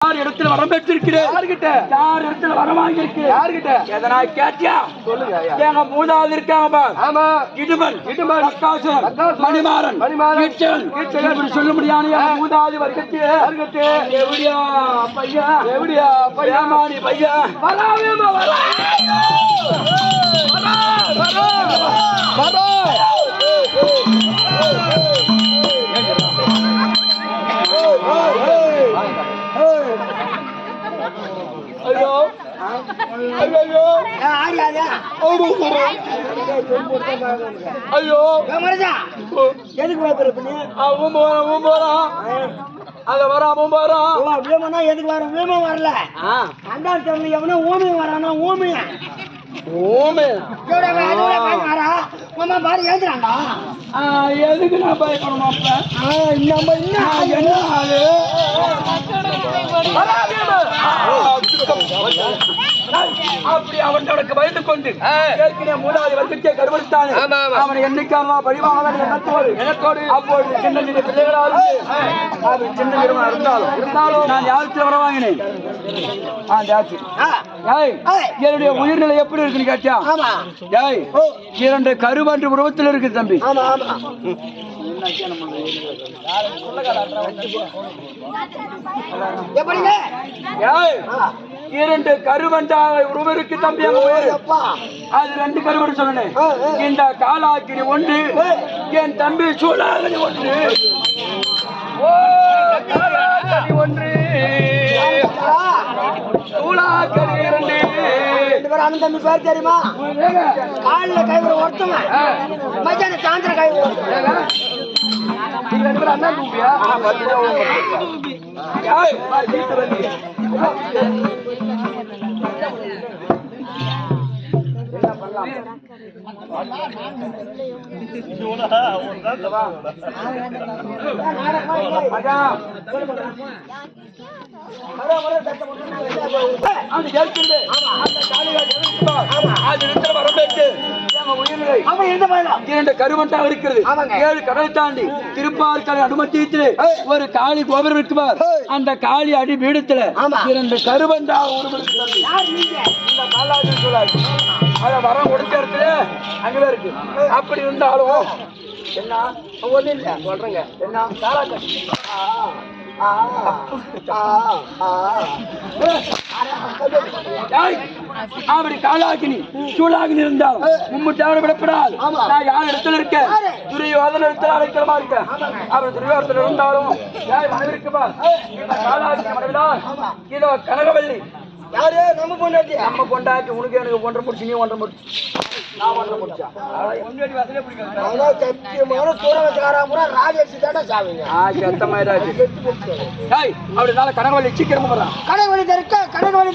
யார் இடத்துல வரம் பெற்றிருக்கிறேன்? யார்கிட்ட? யார் இடத்துல வரம் வாங்கியிருக்கிறேன் யார்கிட்ட? எதனா கேட்டியா? சொல்லுங்க எங்க மூதாது இருக்காங்க. ஆமா. இடுமன் இடுமன், பக்காசுரன், மணிமாறன் மணிமாறன், கீச்சகன், கீச்சகன். இப்படி சொல்ல முடியாது மூதாதி வர்க்கத்து. யார்கிட்ட எப்படியா பையா? எப்படியா பையா? ஏமானி பையா? வராவேமா வரா வரா வரா ஐயோ ஐயோ எதுக்கு பயப்படுற நீ அவன் போறான் அவன் போறான் அங்க வரான் அவன் வீமனா எதுக்கு வர வீமம் வரல அண்டான் தமிழ் எவனா ஊமையும் வரானா ஊமையா ஓமே எதுக்கு நான் பயப்படணும் அப்ப நம்ம என்ன என்ன அப்படி அவனுக்கு பயந்து கொண்டு மூணாவது வருஷத்தை கருவறுத்தானே. அவனை என்னைக்கான பழிவாங்க எண்ணத்தோடு எண்ணத்தோடு. அப்போது சின்ன சின்ன பிள்ளைகளாக சின்ன நிறுவனம் இருந்தாலும் இருந்தாலும். நான் யாருக்கு வர வாங்கினேன். ஆ ஜாச்சி. என்னுடைய உயிர்நிலை எப்படி இருக்குன்னு கேட்டியா? ஏய் இரண்டு கருவன்று உருவத்தில் இருக்கு தம்பி. எப்படிங்க? இரண்டு கருவண்டாக உருவம் இருக்கு தம்பி அது ரெண்டு கருவறு சொன்னேன். இந்த காலாக்கினி ஒன்று என் தம்பி சூழாகனி ஒன்று. ஒன்று. சூழாக்கனி இரண்டு. அண்ணன் தம்பி பேர் தெரியுமா? காலில் கை ஒரு ஒருத்தவன் மத்தியான சாயந்தரம் கை ஒருத்தவன் நீங்க ரெண்டு பேரும் அண்ணா தூம்பியா? அந்த ஏற்கனவே அந்த. அது நிறுத்தம் வரம்பேற்று அவன் எந்த பையன் இரண்டு கருவட்டாக இருக்கிறது. ஏழு கடலை தாண்டி திருப்பார்கடை அனுமதியத்திலே ஒரு காளி கோபுரம் இருக்குவார் அந்த காளி அடி பீடத்துல. இரண்டு கருவண்டா அத வரம் கொடுத்த இடத்துல அங்கதான் இருக்கு. அப்படி இருந்தாலும் என்ன? ஒண்ணு இல்ல. சொல்றேங்க. என்ன? அப்படி காலாகினி சூழாகினி இருந்தாலும் மும்முட்டாவது விடப்படாது. நான் யார் இடத்துல இருக்கேன்? யாரு? துரியோதன இடத்துல அழைக்கிறமா இருக்கேன். அவர் துரியோதன இருந்தாலும் ஏய் மனைவிருக்குமா இந்த காலாகினி மனைவிடா இதோ கனகவல்லி. யாரு? நம்ம பொண்டாட்டி. நம்ம கொண்டாட்டி உனக்கு எனக்கு ஒன்றரை முடிச்சு நீ ஒன்றரை முடிச்சு. நான் ஒன்றரை முடிச்சா? ஆனா சத்தியமான சூரவச்சுக்காரா பூரா ராஜேஷ் தாண்டா சாவிங்க. ஆ செத்த மாதிரி ஏய் அப்படினால கனகவல்லி சீக்கிரமா வரான் கடை வழி தருக்க கடை வழி